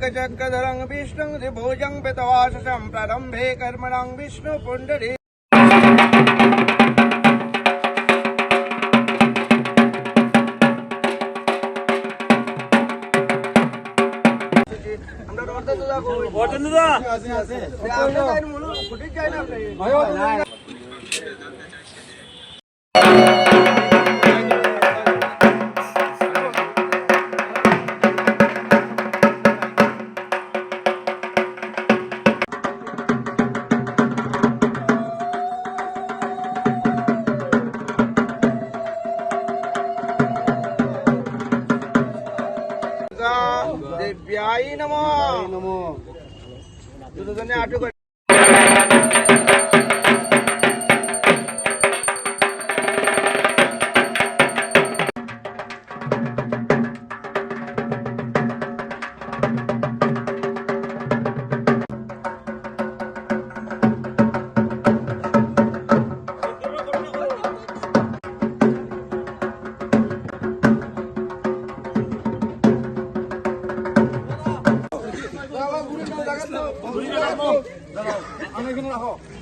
शङ्खचक्रधरं विष्णुं त्रिभुजं पितवासं प्ररम्भे कर्मणां विष्णुपुण्डरी আমরা ব্যাই নম। দুজনে আটক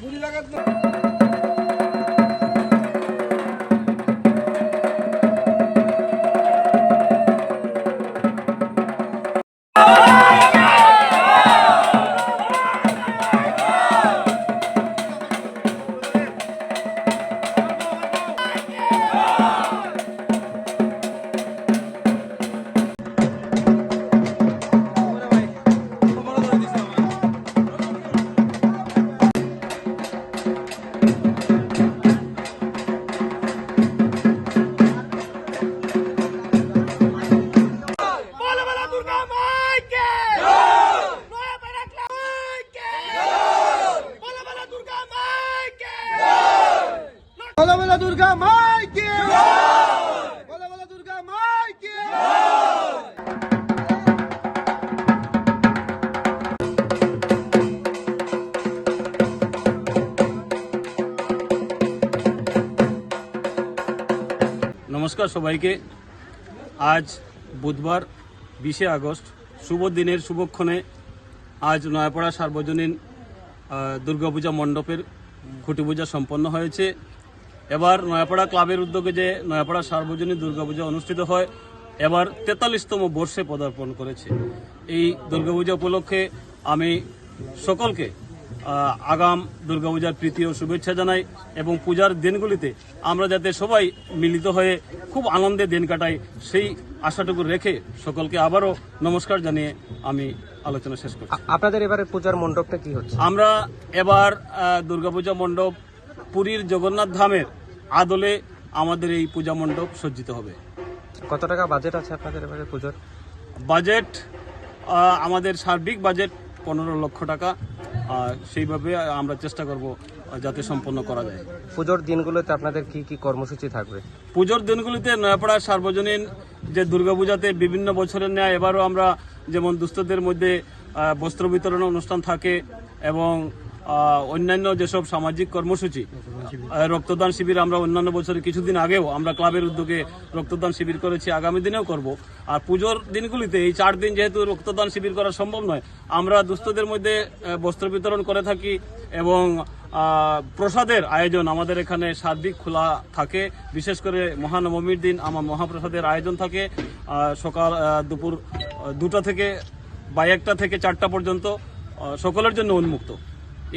बोला নমস্কার সবাইকে। আজ বুধবার বিশে আগস্ট, শুভ দিনের শুভক্ষণে আজ নয়াপাড়া সার্বজনীন দুর্গাপূজা মণ্ডপের খুঁটি পূজা সম্পন্ন হয়েছে। এবার নয়াপাড়া ক্লাবের উদ্যোগে যে নয়াপাড়া সার্বজনীন দুর্গাপূজা অনুষ্ঠিত হয়, এবার তেতাল্লিশতম বর্ষে পদার্পণ করেছে। এই দুর্গাপূজা উপলক্ষে আমি সকলকে আগাম দুর্গাপূজার প্রীতি ও শুভেচ্ছা জানাই এবং পূজার দিনগুলিতে আমরা যাতে সবাই মিলিত হয়ে খুব আনন্দে দিন কাটাই সেই আশাটুকু রেখে সকলকে আবারও নমস্কার জানিয়ে আমি আলোচনা শেষ করছি। আপনাদের এবারে পূজার মণ্ডপটা কি হচ্ছে? আমরা এবার দুর্গাপূজা মণ্ডপ পুরীর জগন্নাথ ধামের আদলে আমাদের এই পূজা মণ্ডপ সজ্জিত হবে। কত টাকা বাজেট আছে আপনাদের এবারে পুজোর? বাজেট আমাদের সার্বিক বাজেট পনেরো লক্ষ টাকা সেইভাবে আমরা চেষ্টা করব যাতে সম্পন্ন করা যায়। পুজোর দিনগুলোতে আপনাদের কি কি কর্মসূচি থাকবে? পুজোর দিনগুলিতে নয়াপাড়া সার্বজনীন যে দুর্গাপূজাতে বিভিন্ন বছরের ন্যায় এবারও আমরা যেমন দুস্থদের মধ্যে বস্ত্র বিতরণ অনুষ্ঠান থাকে এবং অন্যান্য যেসব সামাজিক কর্মসূচি রক্তদান শিবির আমরা অন্যান্য বছরে কিছুদিন আগেও আমরা ক্লাবের উদ্যোগে রক্তদান শিবির করেছি, আগামী দিনেও করব। আর পুজোর দিনগুলিতে এই চার দিন যেহেতু রক্তদান শিবির করা সম্ভব নয়, আমরা দুস্থদের মধ্যে বস্ত্র বিতরণ করে থাকি এবং প্রসাদের আয়োজন আমাদের এখানে সার্বিক খোলা থাকে। বিশেষ করে মহানবমীর দিন আমার মহাপ্রসাদের আয়োজন থাকে। সকাল দুপুর দুটা থেকে বা একটা থেকে চারটা পর্যন্ত সকলের জন্য উন্মুক্ত।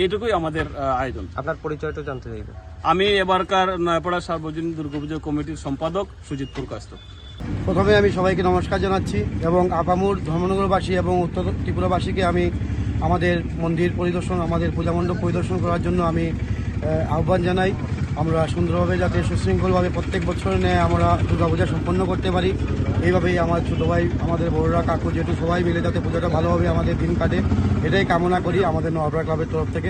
এইটুকুই আমাদের আয়োজন। আপনার পরিচয়টা জানতে চাইবে। আমি এবারকার নয়াপাড়া সার্বজনীন দুর্গাপুজো কমিটির সম্পাদক সুজিত পুরকাস্ত প্রথমে আমি সবাইকে নমস্কার জানাচ্ছি এবং আপামুর ধর্মনগরবাসী এবং উত্তর ত্রিপুরাবাসীকে আমি আমাদের মন্দির পরিদর্শন আমাদের পূজা মণ্ডপ পরিদর্শন করার জন্য আমি আহ্বান জানাই। আমরা সুন্দরভাবে যাতে সুশৃঙ্খলভাবে প্রত্যেক বছর নেয় আমরা দুর্গাপূজা সম্পন্ন করতে পারি। এইভাবেই আমার ছোটো ভাই, আমাদের বড়রা, কাকু যেহেতু সবাই মিলে যাতে পূজাটা ভালোভাবে আমাদের দিন কাটে। এটাই কামনা করি আমাদের নবরা ক্লাবের তরফ থেকে।